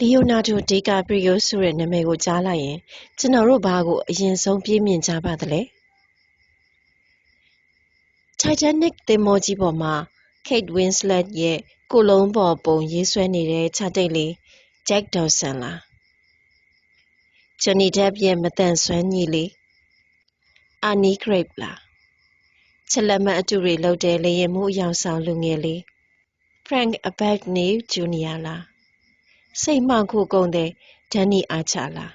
လီယိုနာဒိုဒီကာပရီယိုဆိုတဲ့နာမည်ကိုကြားလိုက်ရင်ကျွန်တော်တို့ဘာကိုအရင်ဆုံးပြေးမြင်ကြပါသလဲ။ Titanic သင်္ဘောကြီးပေါ်မှာ Kate Winslet ရဲ့ကိုယ်လုံးပေါ်ပုံရေးဆွဲနေတဲ့ခြေတိတ်လေး Jack Dawson လား။ Johnny Depp ရဲ့မသန်စွမ်းညီလေး Annie Grape လား။ချက်လက်မှတ်အတုတွေလုပ်တဲ့လေယာဉ်မှူးအယောင်ဆောင်လူငယ်လေး Frank Abagnale Jr. လား။ စိတ်မှောင်ခိုကုန်သည် Danny Archer လား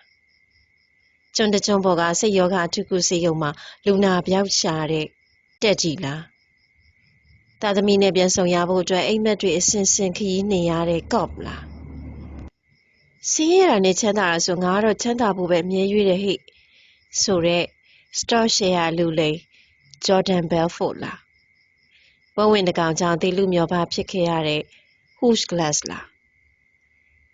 ။ကျွန်းတကျွန်းပေါ်ကစိတ်ရောဂါအထူးကုဆေးရုံမှာလူနာပျောက်ရှာတဲ့ Teddy လား။သားသမီးနဲ့ပြန်ဆုံရဖို့အတွက်အိမ်မက်တွေအဆင့်ဆင့်ခရီးနှင်ရတဲ့ Cop လား။ဆင်းရဲတာနဲ့ချမ်းသာတာဆိုငါကတော့ချမ်းသာဖို့ပဲအမြဲရွေးတယ်ဟဲ့ဆိုတဲ့ Stock Share လူလိမ် Jordan Belfort လား။ဘဝဝင်တကောင်ကြောင့်သေလူမျောပါဖြစ်ခဲ့ရတဲ့ Hugh Glass လား။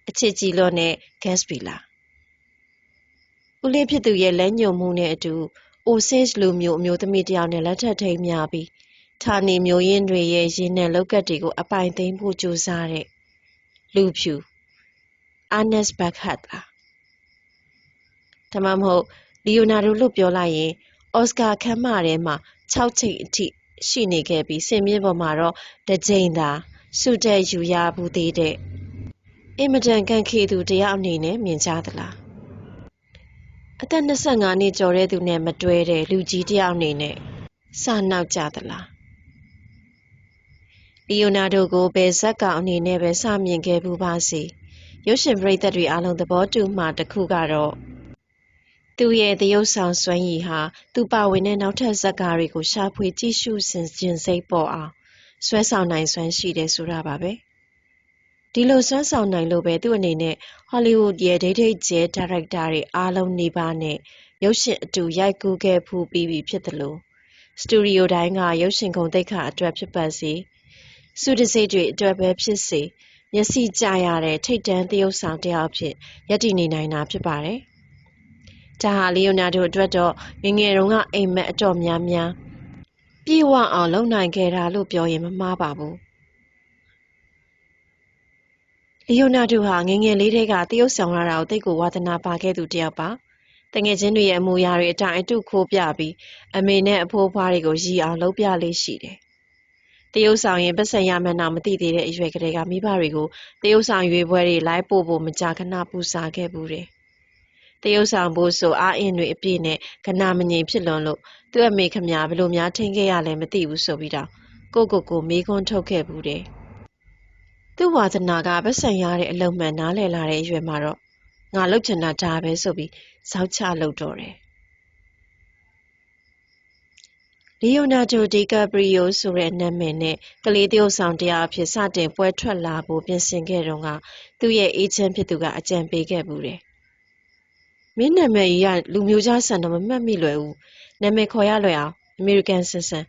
အချစ်ကြည်လွတ်တဲ့ Gatsby လား။ဦးလေးဖြစ်သူရဲ့လက်ညှိုးမှုနဲ့အတူ Osage လူမျိုးအမျိုးသမီးတစ်ယောက်နဲ့လက်ထပ်ထိမ်းမြားပြီးဌာနေမျိုးရင်းတွေရဲ့ရေနံလောက်ကတ်တွေကိုအပိုင်သိမ်းဖို့ကြိုးစားတဲ့လူဖြူ Ernest Buckhart လား။ဒါမှမဟုတ်လီယိုနာဒိုလို့ပြောလိုက်ရင်အော်စကာခန်းမထဲမှာ၆ချိန်အထိရှိနေခဲ့ပြီးစင်မြင့်ပေါ်မှာတော့တစ်ကြိမ်သာဆုတက်ယူရဘူးသေးတဲ့ အင်မတန်ကန့်ခေသူတယောက်အနေနဲ့မြင်ကြသလားအသက်25နှစ်ကျော်တဲ့သူနဲ့မတွဲတဲ့လူကြီးတယောက်အနေနဲ့စနောက်ကြသလားလီယိုနာဒိုကိုဘယ်ဇက်ကောင်အနေနဲ့ပဲစမြင်ခဲ့ဘူးပါစေရုပ်ရှင်ပရိသတ်တွေအားလုံးသဘောတူမှတစ်ခုကတော့သူရဲ့သရုပ်ဆောင်စွမ်းရည်ဟာသူပါဝင်တဲ့နောက်ထပ်ဇာတ်ကားတွေကိုရှာဖွေကြည့်ရှုစဉ်ခြင်းစိတ်ပေါ်အောင်ဆွဲဆောင်နိုင်စွမ်းရှိတယ်ဆိုတာပါပဲ ဒီလိုစွမ်းဆောင်နိုင်လို့ပဲသူ့အနေနဲ့ဟောလိဝုဒ်ရဲ့ဒိတ်ဒိတ်ကျဲဒါရိုက်တာတွေအားလုံးနေပါနဲ့ရုပ်ရှင်အတူရိုက်ကူးခဲ့ဖူးပြီးပြီဖြစ်တယ်လို့စတူဒီယိုတိုင်းကရုပ်ရှင်ကုံတိတ်ခါအတွက်ဖြစ်ပါစေစုတစိတ်တွေအတွက်ပဲဖြစ်စေမျက်စိကြရတဲ့ထိတ်တန်းသရုပ်ဆောင်တစ်ယောက်ဖြစ်ယက်တည်နေနိုင်တာဖြစ်ပါတယ်ဒါဟာလီယိုနာဒိုအတွက်တော့ငငယ်တုန်းကအိမ်မက်အတော်များများပြေဝအောင်လုပ်နိုင်ခဲ့တာလို့ပြောရင်မမှားပါဘူး လီယိုနာဒိုဟာငငယ်လေးတည်းကတရုတ်ဆောင်ရတာကိုတိတ်ကိုဝါသနာပါခဲ့သူတယောက်ပါတငယ်ချင်းတွေရဲ့အမူအရာတွေအတိုင်းအတုခိုးပြပြီးအမေနဲ့အဖိုးဖွားတွေကိုရည်အောင်လုပ်ပြလေးရှိတယ်တရုတ်ဆောင်ရင်ပတ်စံရမှန်းတော့မသိသေးတဲ့အရွယ်ကလေးကမိဘတွေကိုတရုတ်ဆောင်ရွေးပွဲတွေလိုက်ပို့ဖို့မကြာခဏပူစားခဲ့ဘူးတယ်တရုတ်ဆောင်ဖို့ဆိုအားအင်းတွေအပြည့်နဲ့ကနာမငြိမ်ဖြစ်လွန်လို့သူ့အမေခမဘလို့များထိန်ခဲ့ရလဲမသိဘူးဆိုပြီးတော့ကိုကိုကိုမေးခွန်းထုတ်ခဲ့ဘူးတယ် သူ့ဝါသနာကပတ်စံရတဲ့အလုံးမှန်နားလည်လာတဲ့အရွယ်မှာတော့ငါလှုပ်ချင်တာဒါပဲဆိုပြီးဇောက်ချလှုပ်တော့တယ်လီယိုနာဒိုဒီကာပရီယိုဆိုတဲ့နာမည်နဲ့ကလေးတယောက်ဆောင်တရားအဖြစ်စတင်ပွဲထွက်လာဖို့ပြင်ဆင်ခဲ့တုန်းကသူ့ရဲ့အေးချမ်းဖြစ်သူကအကြံပေးခဲ့ဘူးတယ်မင်းနာမည်ကြီးကလူမျိုးခြားဆန်တော့မမှတ်မိလွယ်ဘူးနာမည်ခေါ်ရလွယ်အောင်အမေရိကန်ဆန်ဆန်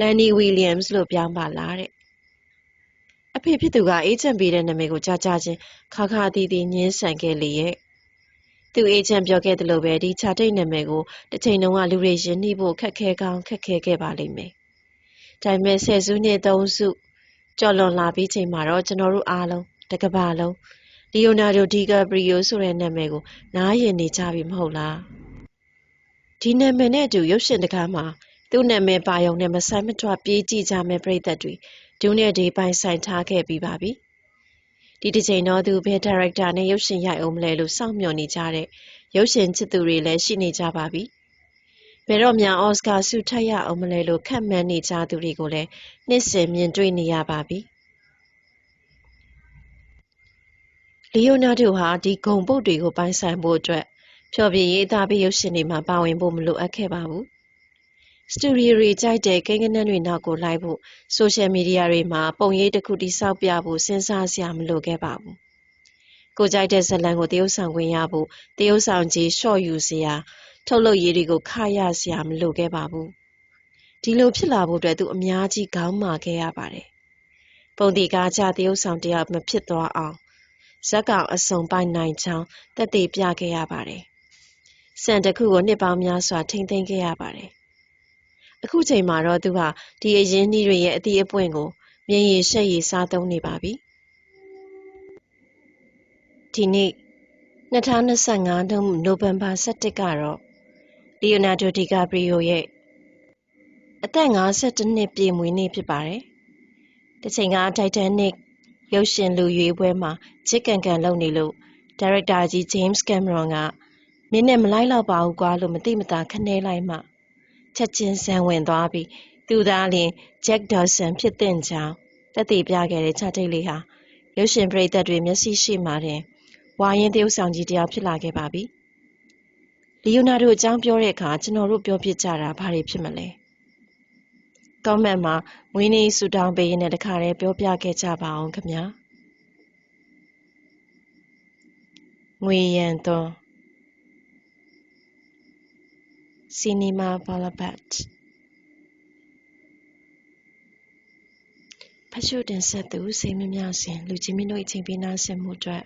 လန်နီဝီလီယမ်စ်လို့ပြောင်းပါလားတဲ့ အဖေဖြစ်သူကအေဂျင့်ပေးတဲ့နာမည်ကိုကြားကြားချင်းခါခါတီးတီးညင်းဆန်ခဲ့လေရဲ့သူအေဂျင့်ပြောခဲ့သလိုပဲဒီခြာတိတ်နာမည်ကိုတစ်ချိန်လုံးကလူတွေရင်းနှီးဖို့ခက်ခဲကောင်းခက်ခဲခဲ့ပါလိမ့်မယ်ဒါပေမဲ့ဆယ်စုနှစ်သုံးစုကျော်လွန်လာပြီးချိန်မှာတော့ကျွန်တော်တို့အားလုံးတကဘာလုံးလီယိုနာဒိုဒီကာပရီယိုဆိုတဲ့နာမည်ကိုနားရင်နေကြပြီမဟုတ်လားဒီနာမည်နဲ့အတူရုပ်ရှင်တကားမှာ သူ့နာမည်ပါယုံနဲ့မဆိုင်မထွားပြေးကြည့်ကြမဲ့ပရိသတ်တွေဒူးနဲ့ဒီပိုင်ဆိုင်ထားခဲ့ပြီးပါပြီဒီတစ်ချိန်တော့သူဘယ်ဒါရိုက်တာနဲ့ရုပ်ရှင်ရိုက်အောင်မလဲလို့စောင့်မျှော်နေကြတဲ့ရုပ်ရှင်ချစ်သူတွေလည်းရှိနေကြပါပြီဘယ်တော့မှအော်စကာဆုထပ်ရအောင်မလဲလို့ခက်မှန်းနေကြသူတွေကိုလည်းနှစ်စဉ်မြင်တွေ့နေရပါပြီလီယိုနာဒိုဟာဒီဂုံပုတ်တွေကိုပိုင်ဆိုင်ဖို့အတွက်ဖြော်ပြရေးသားပြီးရုပ်ရှင်တွေမှာပါဝင်ဖို့မလိုအပ်ခဲ့ပါဘူး စတူဒီယိုတွေကြိုက်တဲ့ကိန်းဂဏန်းတွေနောက်ကိုလိုက်ဖို့ဆိုရှယ်မီဒီယာတွေမှာပုံရိပ်တစ်ခုတိစောက်ပြဖို့စဉ်းစားစရာမလိုခဲ့ပါဘူးကိုကြိုက်တဲ့ဇလံကိုတရုပ်ဆောင်ခွင့်ရဖို့တရုပ်ဆောင်ကြီးရှော့ယူစရာထုတ်လုပ်ရေးတွေကိုခရစရာမလိုခဲ့ပါဘူးဒီလိုဖြစ်လာဖို့အတွက်သူအများကြီးခေါင်းမာခဲ့ရပါတယ်ပုံတီကားကြတရုပ်ဆောင်တယောက်မဖြစ်သွားအောင်ဇက်ကောင်အစုံပိုင်နိုင်ချောင်းတက်သေးပြခဲ့ရပါတယ်။စံတစ်ခုကိုနှစ်ပေါင်းများစွာထိမ့်သိမ်းခဲ့ရပါတယ်။ အခုချိန်မှာတော့သူဟာဒီအရင်းနှီးတွေရဲ့အသီးအပွင့်ကိုမြင်ရည်ရှက်ရည်စားသုံးနေပါပြီ။ဒီဒီနေ့2025ခုနိုဝင်ဘာ17ကတော့လီယိုနာဒိုဒီကာပရီယိုရဲ့အသက်52နှစ်ပြည့်မွေးနေ့ဖြစ်ပါတယ်။တစ်ချိန်ကတိုင်တန်နစ်ရုပ်ရှင်လူရွေးပွဲမှာချစ်ကန်ကန်လုပ်နေလို့ဒါရိုက်တာကြီး James Cameron ကမင်းနဲ့မလိုက်တော့ပါဘူးကွာလို့မသိမသာခနဲလိုက်မှ ချက်ချင်းဆန်ဝင်သွားပြီးသူသားလင် Jack Dawson ဖြစ်တဲ့ကြောင်းသက်သေပြခဲ့တဲ့ချာတိတ်လေးဟာရုပ်ရှင်ပရိသတ်တွေမျက်စိရှိမှတင်ဝါရင်တရုပ်ဆောင်ကြီးတယောက်ဖြစ်လာခဲ့ပါပြီ။လီယိုနာဒိုအကြောင်းပြောတဲ့အခါကျွန်တော်တို့ပြောပြကြတာဘာတွေဖြစ်မလဲ။ comment မှာမွေးနေ့ဆုတောင်းပေးရင်းနဲ့တခါတည်းပြောပြခဲ့ကြပါအောင်ခင်ဗျာ။ငွေရန်သွန်း စီနီမာဘာလဘတ်ဖတ်ရှုတင်ဆက်သူစိတ်မမြောက်စဉ်လူချင်းမင်းတို့အချိန်ပေးနာဆင်မှုအတွက်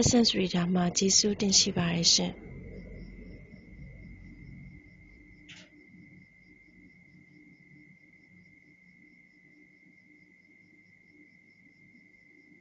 Essence Reader မှာကျေးဇူးတင်ရှိပါတယ်ရှင်။